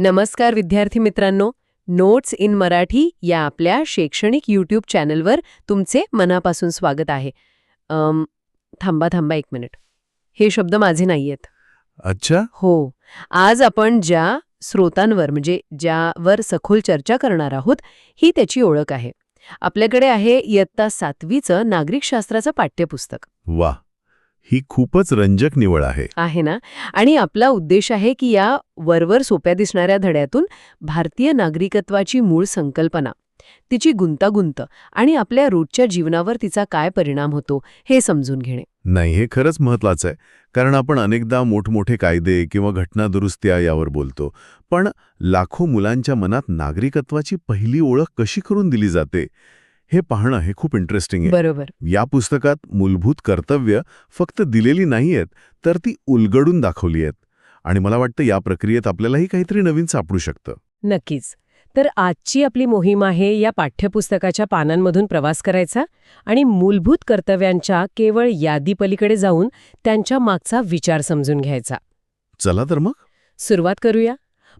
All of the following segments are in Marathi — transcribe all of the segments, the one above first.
नमस्कार विद्यार्थी मित्रांनो नोट्स इन मराठी या आपल्या शैक्षणिक यूट्यूब चॅनलवर तुमचे मनापासून स्वागत आहे. अम, थांबा थांबा एक मिनिट हे शब्द माझे नाहीयेत. अच्छा? हो. आज आपण ज्या स्रोतांवर म्हणजे ज्यावर सखोल चर्चा करणार आहोत ही त्याची ओळख आहे. आपल्याकडे आहे इयत्ता सातवीचं नागरिकशास्त्राचं पाठ्यपुस्तक. वा ही खूपच रंजक निवड आहे. आहे ना? आणि आपला उद्देश आहे की या वरवर सोप्या दिसणाऱ्या धड्यातून भारतीय नागरिकत्वाची मूळ संकल्पना तिची गुंतागुंत आणि आपल्या रोजच्या जीवनावर तिचा काय परिणाम होतो हे समजून घेणे. नाही हे खरंच महत्वाचं आहे कारण आपण अनेकदा मोठमोठे कायदे किंवा घटना दुरुस्त्या यावर बोलतो पण लाखो मुलांच्या मनात नागरिकत्वाची पहिली ओळख कशी करून दिली जाते? हे पाहणं हे खूप इंटरेस्टिंग आहे. बरोबर. या पुस्तकात मूलभूत कर्तव्य फक्त दिलेली नाहीयेत तर ती उलगडून दाखवली आहेत. आणि मला वाटतं या प्रक्रियेत आपल्यालाही काहीतरी नवीन सापडू शकतं. नक्कीच. तर आजची आपली मोहीम आहे या पाठ्यपुस्तकाच्या पानांमधून प्रवास करायचा आणि मूलभूत कर्तव्यांच्या केवळ यादीपलीकडे जाऊन त्यांच्या मागचा विचार समजून घ्यायचा. चला तर मग. सुरुवात करूया.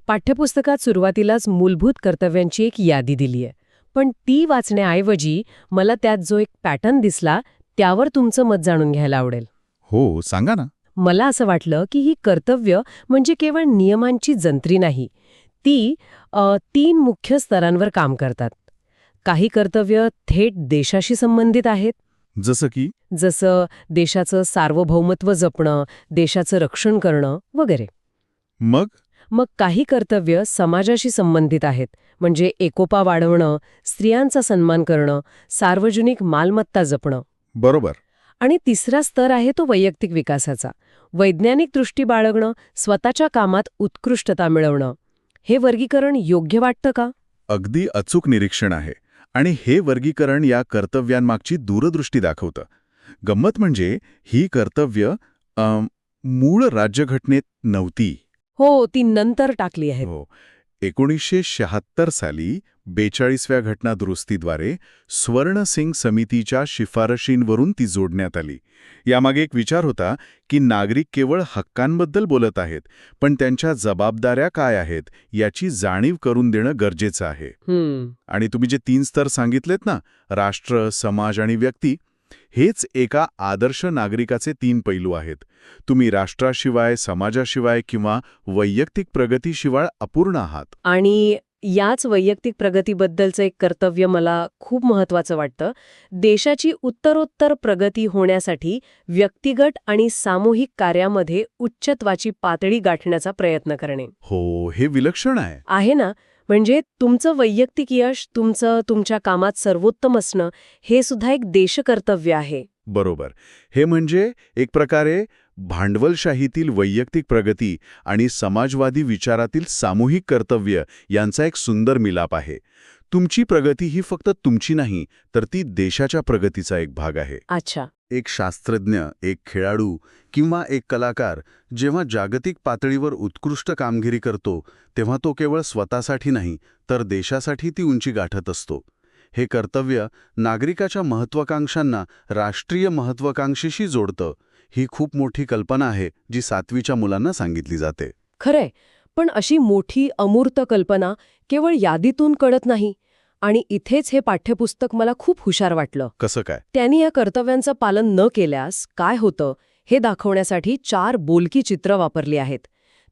पाठ्यपुस्तकात सुरुवातीलाच मूलभूत कर्तव्यांची एक यादी दिली आहे पण ती वाचण्याऐवजी मला त्यात जो एक पॅटर्न दिसला त्यावर तुमचं मत जाणून घ्यायला आवडेल. हो सांगा ना. मला असं वाटलं की ही कर्तव्य म्हणजे केवळ नियमांची जंत्री नाही. ती अ, तीन मुख्य स्तरांवर काम करतात. काही कर्तव्य थेट देशाशी संबंधित आहेत. जसं की? जसं देशाचं सार्वभौमत्व जपणं देशाचं रक्षण करणं वगैरे. मग? मग काही कर्तव्य समाजाशी संबंधित आहेत म्हणजे एकोपा वाढवणं स्त्रियांचा सन्मान करणं सार्वजनिक मालमत्ता जपणं. बरोबर. आणि तिसरा स्तर आहे तो वैयक्तिक विकासाचा. वैज्ञानिक दृष्टी बाळगणं स्वतःच्या कामात उत्कृष्टता मिळवणं. हे वर्गीकरण योग्य वाटतं का? अगदी अचूक निरीक्षण आहे आणि हे वर्गीकरण या कर्तव्यांमागची दूरदृष्टी दाखवतं. गंमत म्हणजे ही कर्तव्य मूळ राज्यघटनेत नव्हती. हो ती नंतर टाकली आहेत. हो. एकोणीसशे शहात्तर साली बेचाळीसव्या घटना दुरुस्तीद्वारे स्वर्णसिंग समितीच्या शिफारशींवरून ती जोडण्यात आली. यामागे एक विचार होता की नागरिक केवळ हक्कांबद्दल बोलत आहेत पण त्यांच्या जबाबदाऱ्या काय आहेत याची जाणीव करून देणं गरजेचं आहे. आणि तुम्ही जे तीन स्तर सांगितलेत ना राष्ट्र समाज आणि व्यक्ती हेच एका आदर्श नागरिकाचे तीन पैलू आहेत. तुम्ही राष्ट्राशिवाय समाजाशिवाय किंवा वैयक्तिक प्रगतीशिवाय अपूर्ण आहात. आणि याच वैयक्तिक प्रगतीबद्दलचं एक कर्तव्य मला खूप महत्वाचं वाटतं. देशाची उत्तरोत्तर प्रगती होण्यासाठी व्यक्तिगत आणि सामूहिक कार्यामध्ये उच्चत्वाची पातळी गाठण्याचा प्रयत्न करणे. हो हे विलक्षण आहे. आहे ना? म्हणजे तुमचं वैयक्तिक यश तुमचं तुमच्या कामात सर्वोत्तम असणं हे सुद्धा एक देशकर्तव्य आहे. बरोबर. हे म्हणजे एक प्रकारे भांडवलशाहीतील वैयक्तिक प्रगती आणि समाजवादी विचारातील सामूहिक कर्तव्य यांचा एक सुंदर मिलाप आहे. तुमची प्रगती ही फक्त तुमची नाही तर ती देशाच्या प्रगतीचा एक भाग आहे. अच्छा. एक शास्त्रज्ञ एक खेळाडू किंवा एक कलाकार जेव्हा जागतिक पातळीवर उत्कृष्ट कामगिरी करतो तेव्हा तो केवळ स्वतःसाठी नाही तर देशासाठी ती उंची गाठत असतो. हे कर्तव्य नागरिकाच्या महत्वाकांक्षांना राष्ट्रीय महत्वाकांक्षीशी जोडतं. ही खूप मोठी कल्पना आहे जी सातवीच्या मुलांना सांगितली जाते. खरंय पण अशी मोठी अमूर्त कल्पना केवळ यादीतून कळत नाही. आणि इथेच हे पाठ्यपुस्तक मला खूप हुशार वाटलं. कसं काय? त्यांनी या कर्तव्यांचं पालन न केल्यास काय होतं हे दाखवण्यासाठी चार बोलकी चित्र वापरली आहेत.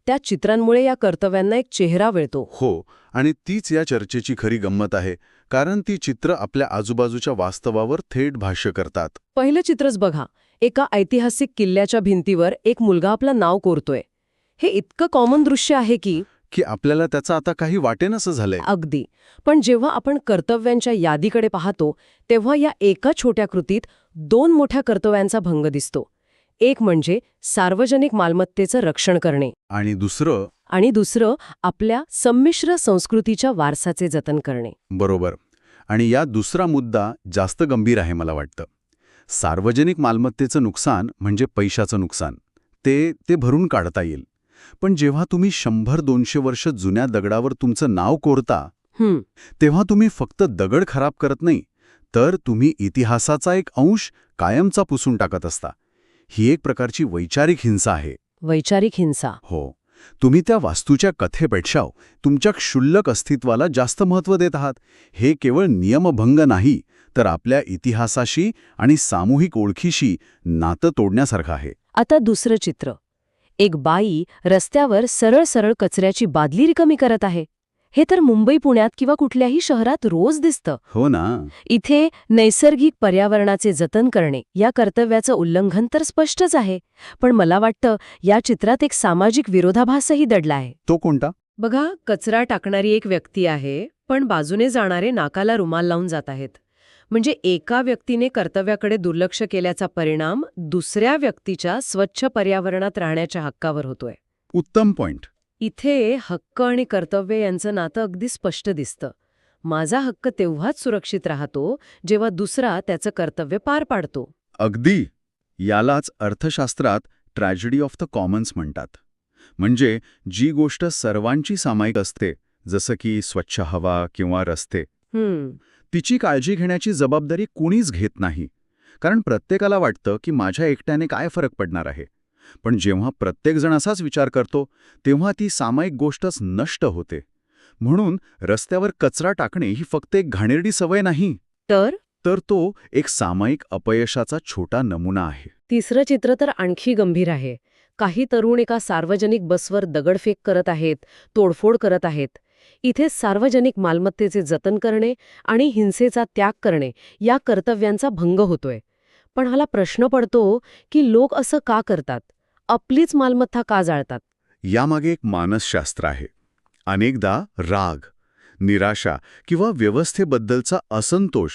त्या चित्रांमुळे या कर्तव्यांना एक चेहरा मिळतो. हो आणि तीच या चर्चेची खरी गंमत आहे कारण ती चित्र आपल्या आजूबाजूच्या वास्तवावर थेट भाष्य करतात. पहिलं चित्रच बघा एका ऐतिहासिक किल्ल्याच्या भिंतीवर एक मुलगा आपलं नाव कोरतोय. हे इतकं कॉमन दृश्य आहे की की आपल्याला त्याचं आता काही वाटेनसं झालंय. अगदी. पण जेव्हा आपण कर्तव्यांच्या यादीकडे पाहतो तेव्हा या एका छोट्या कृतीत दोन मोठ्या कर्तव्यांचा भंग दिसतो. एक म्हणजे सार्वजनिक मालमत्तेचं रक्षण करणे. आणि दुसरं? आणि दुसरं आपल्या संमिश्र संस्कृतीच्या वारसाचे जतन करणे. बरोबर. आणि या दुसरा मुद्दा जास्त गंभीर आहे मला वाटतं. सार्वजनिक मालमत्तेचं नुकसान म्हणजे पैशाचं नुकसान. ते ते भरून काढता येईल. पण जेव्हा तुम्ही शंभर दोनशे वर्ष जुन्या दगडावर तुमचं नाव कोरता तेव्हा तुम्ही फक्त दगड खराब करत नाही तर तुम्ही इतिहासाचा एक अंश कायमचा पुसून टाकत असता. ही एक प्रकारची वैचारिक हिंसा आहे. वैचारिक हिंसा. हो. तुम्ही त्या वास्तूच्या कथेपेक्षा तुमच्या क्षुल्लक अस्तित्वाला जास्त महत्त्व देत आहात. हे केवळ नियमभंग नाही तर आपल्या इतिहासाशी आणि सामूहिक ओळखीशी नातं तोडण्यासारखं आहे. आता दुसरं चित्र. एक बाई रस्त्यावर सरळ सरळ कचऱ्याची बादली रिकामी करत आहे. हे तर मुंबई पुण्यात किंवा कुठल्याही शहरात रोज दिसतं. हो ना. इथे नैसर्गिक पर्यावरणाचे जतन करणे या कर्तव्याचं उल्लंघन तर स्पष्टच आहे पण मला वाटतं या चित्रात एक सामाजिक विरोधाभासही दडला आहे. तो कोणता? बघा कचरा टाकणारी एक व्यक्ती आहे पण बाजूने जाणारे नाकाला रुमाल लावून जात आहेत. म्हणजे एका व्यक्तीने कर्तव्याकडे दुर्लक्ष केल्याचा परिणाम दुसऱ्या व्यक्तीच्या स्वच्छ पर्यावरणात राहण्याच्या हक्कावर होतोय. उत्तम पॉइंट इथे हक्क आणि कर्तव्य यांचं नातं अगदी स्पष्ट दिसतं. माझा हक्क तेव्हाच सुरक्षित राहतो जेव्हा दुसरा त्याचं कर्तव्य पार पाडतो. अगदी. यालाच अर्थशास्त्रात ट्रॅजेडी ऑफ द कॉमन्स म्हणतात. म्हणजे जी गोष्ट सर्वांची सामायिक असते जसं की स्वच्छ हवा किंवा रस्ते. तिची काळजी घेण्याची जबाबदारी कुणीच घेत नाही. कारण प्रत्येकाला वाटतं की माझ्या एकट्याने काय फरक पडणार आहे. पण जेव्हा प्रत्येकजण असाच विचार करतो तेव्हा ती सामायिक गोष्टच नष्ट होते. म्हणून रस्त्यावर कचरा टाकणे ही फक्त एक घाणेरडी सवय नाही. तर? तर तो एक सामायिक अपयशाचा छोटा नमुना आहे. तिसरं चित्र तर आणखी गंभीर आहे. काही तरुण एका सार्वजनिक बसवर दगडफेक करत आहेत तोडफोड करत आहेत. इथे सार्वजनिक मालमत्तेचे जतन करणे आणि हिंसेचा त्याग करणे या कर्तव्यांचा भंग होतोय. पण हाला प्रश्न पडतो की लोक असं का करतात? आपलीच मालमत्ता का जाळतात? यामागे एक मानसशास्त्र आहे. अनेकदा राग निराशा किंवा व्यवस्थेबद्दलचा असंतोष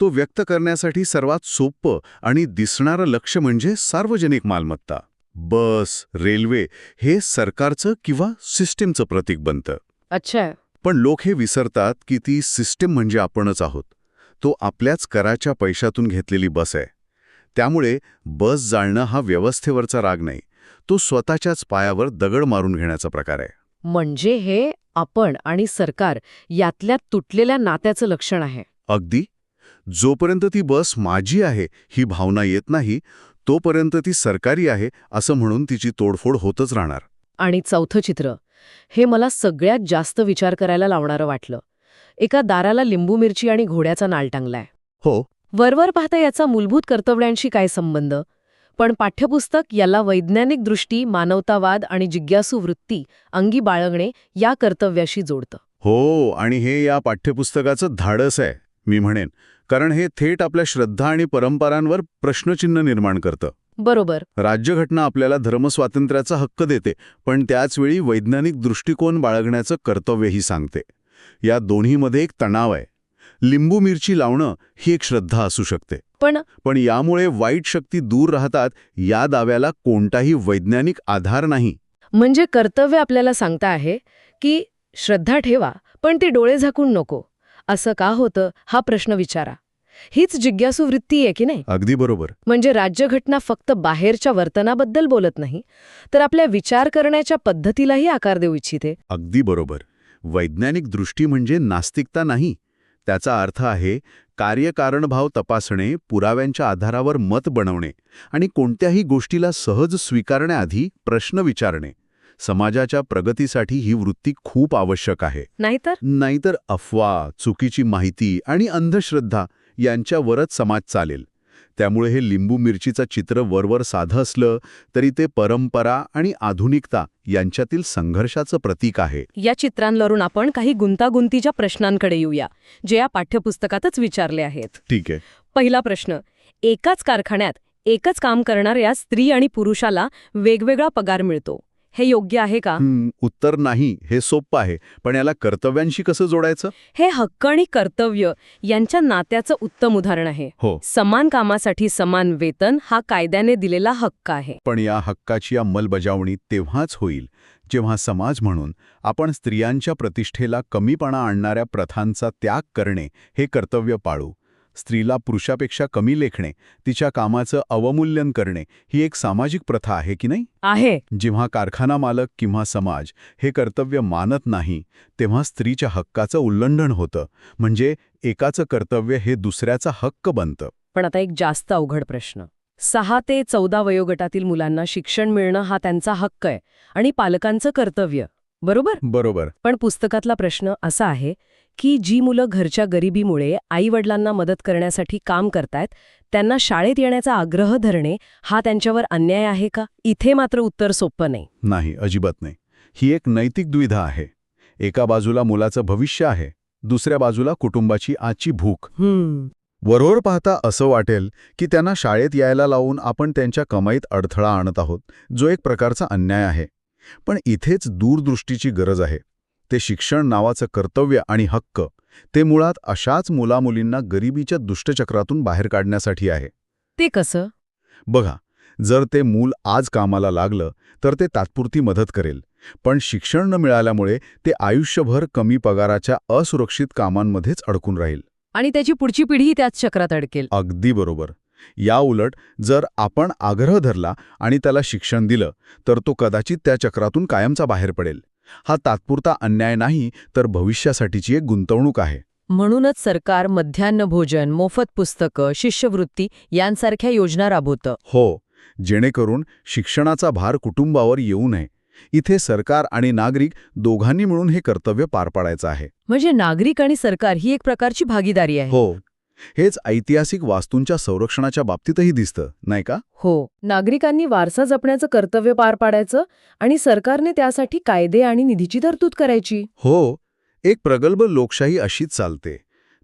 तो व्यक्त करण्यासाठी सर्वात सोपं आणि दिसणारं लक्ष म्हणजे सार्वजनिक मालमत्ता. बस रेल्वे हे सरकारचं किंवा सिस्टीमचं प्रतीक बनतं. अच्छा. पण लोक हे विसरतात की ती सिस्टीम म्हणजे आपणच आहोत. तो आपल्याच कराच्या पैशातून घेतलेली बस आहे. त्यामुळे बस जाळणं हा व्यवस्थेवरचा राग नाही. तो स्वतःच्याच पायावर दगड मारून घेण्याचा प्रकार आहे. म्हणजे हे आपण आणि सरकार यातल्या तुटलेल्या नात्याचं लक्षण आहे. अगदी. जोपर्यंत ती बस माझी आहे ही भावना येत नाही तोपर्यंत ती सरकारी आहे असं म्हणून तिची तोडफोड होतच राहणार. आणि चौथं चित्र. हे मला सगळ्यात जास्त विचार करायला लावणारं वाटलं. एका दाराला लिंबू मिरची आणि घोड्याचा नाल टांगलाय. हो. वरवर पाहता याचा मूलभूत कर्तव्यांशी काय संबंध? पण पाठ्यपुस्तक याला वैज्ञानिक दृष्टी मानवतावाद आणि जिज्ञासू वृत्ती अंगी बाळगणे या कर्तव्याशी जोडतं. हो आणि हे या पाठ्यपुस्तकाचं धाडस आहे मी म्हणेन. कारण हे थेट आपल्या श्रद्धा आणि परंपरांवर प्रश्नचिन्ह निर्माण करतं. बरोबर. राज्यघटना आपल्याला धर्मस्वातंत्र्याचा हक्क देते पण त्याचवेळी वैज्ञानिक दृष्टिकोन बाळगण्याचं कर्तव्यही सांगते. या दोन्हीमध्ये एक तणाव आहे. लिंबू मिरची लावणं ही एक श्रद्धा असू शकते. पण पण यामुळे वाईट शक्ती दूर राहतात या दाव्याला कोणताही वैज्ञानिक आधार नाही. म्हणजे कर्तव्य आपल्याला सांगता आहे की श्रद्धा ठेवा पण ते डोळे झाकून नको. असं का होतं हा प्रश्न विचारा. हीच जिज्ञासू वृत्ती आहे की नाही? अगदी बरोबर. म्हणजे राज्यघटना फक्त बाहेरच्या वर्तनाबद्दल बोलत नाही तर आपल्या विचार करण्याच्या पद्धतीलाही आकार देऊ इच्छिते. अगदी बरोबर. वैज्ञानिक दृष्टी म्हणजे नास्तिकता नाही. त्याचा अर्थ आहे कार्यकारणभाव तपासणे पुराव्यांच्या आधारावर मत बनवणे आणि कोणत्याही गोष्टीला सहज स्वीकारण्याआधी प्रश्न विचारणे. समाजाच्या प्रगतीसाठी ही वृत्ती खूप आवश्यक आहे. नाहीतर? नाहीतर अफवा चुकीची माहिती आणि अंधश्रद्धा यांच्यावरच समाज चालेल. त्यामुळे हे लिंबू मिरचीचं चित्र वरवर साधं असलं तरी ते परंपरा आणि आधुनिकता यांच्यातील संघर्षाचं प्रतीक आहे. या चित्रांवरून आपण काही गुंतागुंतीच्या प्रश्नांकडे येऊया जे या पाठ्यपुस्तकातच विचारले आहेत. ठीक आहे. पहिला प्रश्न एकाच कारखान्यात एकच काम करणाऱ्या स्त्री आणि पुरुषाला वेगवेगळा पगार मिळतो. हे योग्य आहे का? उत्तर नाही हे सोपं आहे. पण याला कर्तव्यांशी कसं जोडायचं? हे हक्क आणि कर्तव्य यांच्या नात्याचं उत्तम उदाहरण आहे. हो. समान कामासाठी समान वेतन हा कायद्याने दिलेला हक्क आहे. पण या हक्काची अंमलबजावणी तेव्हाच होईल जेव्हा समाज म्हणून आपण स्त्रियांच्या प्रतिष्ठेला कमीपणा आणणाऱ्या प्रथांचा त्याग करणे हे कर्तव्य पाळू. स्त्रीला पुरुषापेक्षा कमी लेखणे तिच्या कामाचं अवमूल्यन करणे ही एक सामाजिक प्रथा आहे की नाही? आहे. जेव्हा कारखाना मालक किंवा समाज हे कर्तव्य मानत नाही तेव्हा स्त्रीच्या हक्काचं उल्लंघन होतं. म्हणजे एकाचं कर्तव्य हे दुसऱ्याचा हक्क बनतं. पण आता एक जास्त अवघड प्रश्न. सहा ते चौदा वयोगटातील मुलांना शिक्षण मिळणं हा त्यांचा हक्क आहे आणि पालकांचं कर्तव्य. बरोबर? बरोबर. पण पुस्तकातला प्रश्न असा आहे की जी मुलं घरच्या गरिबीमुळे आईवडिलांना मदत करण्यासाठी काम करतायत त्यांना शाळेत येण्याचा आग्रह धरणे हा त्यांच्यावर अन्याय आहे का? इथे मात्र उत्तर सोपं नाही. नाही अजिबात नाही. ही एक नैतिक दुविधा आहे. एका बाजूला मुलाचं भविष्य आहे दुसऱ्या बाजूला कुटुंबाची आजची भूक. हम्म. वरोवर पाहता असं वाटेल की त्यांना शाळेत यायला लावून आपण त्यांच्या कमाईत अडथळा आणत आहोत जो एक प्रकारचा अन्याय आहे. पण इथेच दूरदृष्टीची गरज आहे. ते शिक्षण नावाचं कर्तव्य आणि हक्क ते मुळात अशाच मुलामुलींना गरिबीच्या दुष्टचक्रातून बाहेर काढण्यासाठी आहे. ते कसं? बघा जर ते मूल आज कामाला लागलं तर ते तात्पुरती मदत करेल पण शिक्षण न मिळाल्यामुळे ते आयुष्यभर कमी पगाराच्या असुरक्षित कामांमध्येच अडकून राहील. आणि त्याची पुढची पिढी त्याच चक्रात अडकेल. अगदी बरोबर. या उलट जर आपण आग्रह धरला आणि त्याला शिक्षण दिलं तर तो कदाचित त्या चक्रातून कायमचा बाहेर पडेल. हा तात्पुरता अन्याय नाही तर भविष्यासाठीची एक गुंतवणूक आहे. म्हणूनच सरकार मध्यान्ह भोजन मोफत पुस्तकं शिष्यवृत्ती यांसारख्या योजना राबवतं. हो जेणेकरून शिक्षणाचा भार कुटुंबावर येऊ नये. इथे सरकार आणि नागरिक दोघांनी मिळून हे कर्तव्य पार पाडायचं आहे. म्हणजे नागरिक आणि सरकार ही एक प्रकारची भागीदारी आहे. हो हेच ऐतिहासिक वास्तूंच्या संरक्षणाच्या बाबतीतही दिसतं नाही का? हो. नागरिकांनी वारसा जपण्याचं कर्तव्य पार पाडायचं आणि सरकारने त्यासाठी कायदे आणि निधीची तरतूद करायची. हो. एक प्रगल्भ लोकशाही अशीच चालते.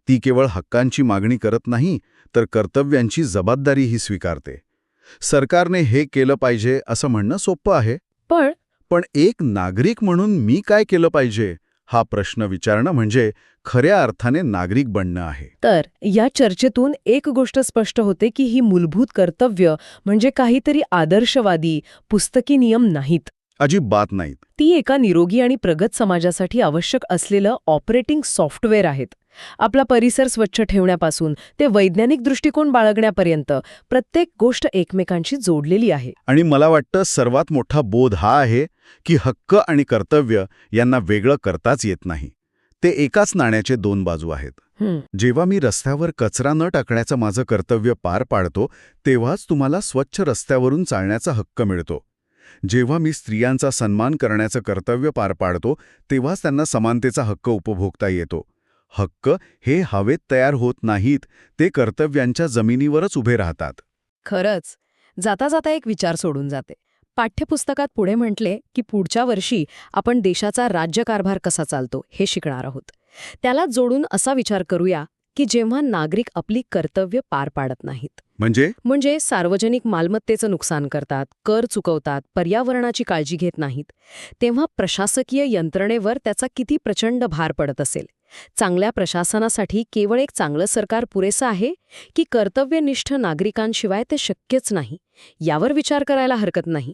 ती केवळ हक्कांची मागणी करत नाही तर कर्तव्यांची जबाबदारीही स्वीकारते. सरकारने हे केलं पाहिजे असं म्हणणं सोपं आहे. पण पण एक नागरिक म्हणून मी काय केलं पाहिजे? हा प्रश्न विचारणं म्हणजे खऱ्या अर्थाने नागरिक बनणं आहे. तर या चर्चेतून एक गोष्ट स्पष्ट होते की ही मूलभूत कर्तव्य म्हणजे काहीतरी आदर्शवादी पुस्तकी नियम नाहीत. अजिबात नाहीत. ती एका निरोगी आणि प्रगत समाजासाठी आवश्यक असलेलं ऑपरेटिंग सॉफ्टवेअर आहेत. आपला परिसर स्वच्छ ठेवण्यापासून ते वैज्ञानिक दृष्टिकोन बाळगण्यापर्यंत प्रत्येक गोष्ट एकमेकांशी जोडलेली आहे. आणि मला वाटतं सर्वात मोठा बोध हा आहे की हक्क आणि कर्तव्य यांना वेगळं करताच येत नाही. ते एकाच नाण्याचे दोन बाजू आहेत. जेव्हा मी रस्त्यावर कचरा न टाकण्याचं माझं कर्तव्य पार पाडतो तेव्हाच तुम्हाला स्वच्छ रस्त्यावरून चालण्याचा हक्क मिळतो. जेव्हा मी स्त्रियांचा सन्मान करण्याचं कर्तव्य पार पाडतो तेव्हाच त्यांना समानतेचा हक्क उपभोगता येतो. हक्क हे हवेत तयार होत नाहीत ते कर्तव्यांच्या जमिनीवरच उभे राहतात. खरंच. जाता जाता एक विचार सोडून जाते. पाठ्यपुस्तकात पुढे म्हटले की पुढच्या वर्षी आपण देशाचा राज्यकारभार कसा चालतो हे शिकणार आहोत. त्याला जोडून असा विचार करूया की जेव्हा नागरिक आपली कर्तव्य पार पाडत नाहीत. म्हणजे? म्हणजे सार्वजनिक मालमत्तेचं नुकसान करतात कर चुकवतात पर्यावरणाची काळजी घेत नाहीत. तेव्हा प्रशासकीय यंत्रणेवर त्याचा किती प्रचंड भार पडत असेल? चांगल्या प्रशासनासाठी केवळ एक चांगलं सरकार पुरेसं आहे की कर्तव्यनिष्ठ नागरिकांशिवाय ते शक्यच नाही? यावर विचार करायला हरकत नाही.